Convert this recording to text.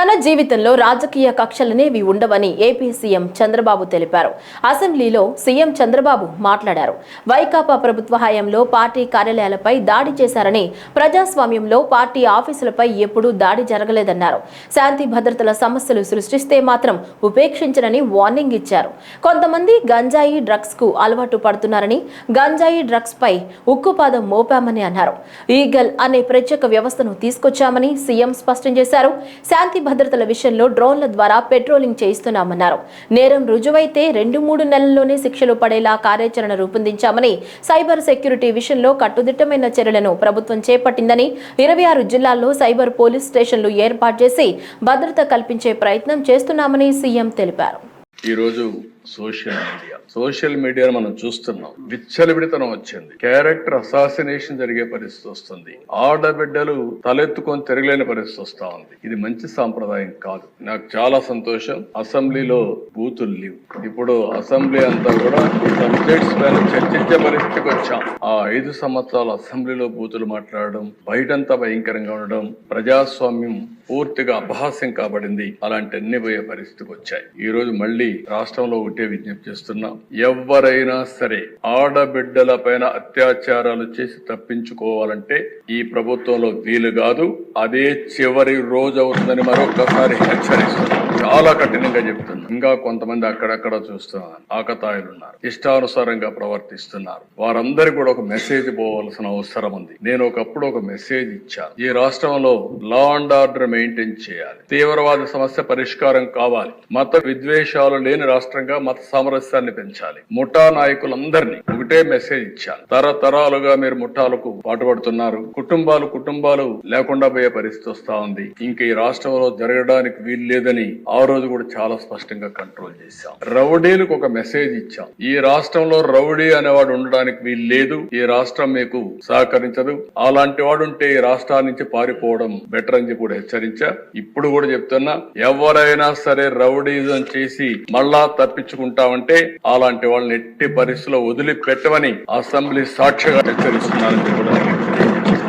తన జీవితంలో రాజకీయ కక్షలనేవి ఉండవని ఏపీ సీఎం చంద్రబాబు తెలిపారు. అసెంబ్లీలో సీఎం చంద్రబాబు మాట్లాడారు. వైకాపా ప్రభుత్వ హయాంలో పార్టీ కార్యాలయాలపై దాడి చేశారని ప్రజాస్వామ్యంలో పార్టీ ఆఫీసులపై ఎప్పుడూ దాడి జరగలేదన్నారు. శాంతి భద్రతల సమస్యలు సృష్టిస్తే మాత్రం ఉపేక్షించనని వార్నింగ్ ఇచ్చారు. కొంతమంది గంజాయి డ్రగ్స్కు అలవాటు పడుతున్నారని గంజాయి డ్రగ్స్ పై ఉక్కుపాదం మోపామని అన్నారు. ఈగల్ అనే ప్రత్యేక వ్యవస్థను తీసుకొచ్చామని సీఎం స్పష్టం చేశారు. శాంతి భద్రతల విషయంలో డ్రోన్ల ద్వారా పెట్రోలింగ్ చేయిస్తున్నామన్నారు. నేరం రుజువైతే రెండు మూడు నెలల్లోనే శిక్షలు పడేలా కార్యాచరణ రూపొందించామని సైబర్ సెక్యూరిటీ విషయంలో కట్టుదిట్టమైన చర్యలను ప్రభుత్వం చేపట్టిందని ఇరవై ఆరు జిల్లాల్లో సైబర్ పోలీస్ స్టేషన్లు ఏర్పాటు చేసి భద్రత కల్పించే ప్రయత్నం చేస్తున్నామని సీఎం తెలిపారు. ఈ రోజు సోషల్ మీడియా. సోషల్ మీడియాను మనం చూస్తున్నాం. విచ్చలవిడితనం వచ్చింది. క్యారెక్టర్ అసాసినేషన్ జరిగే పరిస్థితి వస్తుంది. ఆడబిడ్డలు తలెత్తుకొని తిరగలేని పరిస్థితి వస్తా ఉంది. ఇది మంచి సాంప్రదాయం కాదు. నాకు చాలా సంతోషం. అసెంబ్లీలో బూతులు లేవు. ఇప్పుడు అసెంబ్లీ అంతా కూడా సబ్జెక్ట్స్ పైన చర్చించే పరిస్థితికి వచ్చాం. ఆ ఐదు సంవత్సరాలు అసెంబ్లీలో బూతులు మాట్లాడడం బయటంతా భయంకరంగా ఉండడం ప్రజాస్వామ్యం పూర్తిగా అపహాస్యం కాబడింది. అలాంటి అన్ని పోయే పరిస్థితికి వచ్చాయి. ఈ రోజు మళ్ళీ రాష్ట్రంలో ఒకటే విజ్ఞప్తి చేస్తున్నాం ఎవరైనా సరే ఆడబిడ్డల పైన అత్యాచారాలు చేసి తప్పించుకోవాలంటే ఈ ప్రభుత్వంలో వీలు కాదు. అదే చివరి రోజు అవుతుందని మరొకసారి హెచ్చరిస్తున్నారు చాలా కఠినంగా చెప్తున్నాం. ఇంకా కొంతమంది అక్కడక్కడ చూస్తున్నారు. ఆకతాయిలు ఉన్నారు ఇష్టానుసారంగా ప్రవర్తిస్తున్నారు. వారందరికీ కూడా ఒక మెసేజ్ పోవాల్సిన అవసరం ఉంది. నేను ఒకప్పుడు ఒక మెసేజ్ ఇచ్చాను. ఈ రాష్ట్రంలో లా అండ్ ఆర్డర్ మెయింటైన్ చేయాలి. తీవ్రవాద సమస్య పరిష్కారం కావాలి. మత విద్వేషాలు లేని రాష్ట్రంగా మత సామరస్యాన్ని పెంచాలి. ముఠా నాయకులందరినీ ఒకటే మెసేజ్ ఇచ్చాను. తరతరాలుగా మీరు ముఠాలకు పాటుపడుతున్నారు. కుటుంబాలు కుటుంబాలు లేకుండా పోయే పరిస్థితి వస్తా ఉంది. ఇంక ఈ రాష్ట్రంలో జరగడానికి వీలు లేదని ఆ రోజు కూడా చాలా స్పష్టంగా కంట్రోల్ చేశాం. రౌడీలకు ఒక మెసేజ్ ఇచ్చాం. ఈ రాష్ట్రంలో రౌడీ అనేవాడు ఉండడానికి వీలు లేదు. ఈ రాష్ట్రం మీకు సహకరించదు. అలాంటి వాడు ఉంటే ఈ రాష్ట్రాల నుంచి పారిపోవడం బెటర్ అని చెప్పి కూడా హెచ్చరించా. ఇప్పుడు కూడా చెప్తున్నా ఎవరైనా సరే రౌడీజం చేసి మళ్ళా తప్పించుకుంటామంటే అలాంటి వాళ్ళని ఎట్టి పరిస్థితిలో వదిలిపెట్టమని అసెంబ్లీ సాక్షిగా హెచ్చరిస్తున్నారని కూడా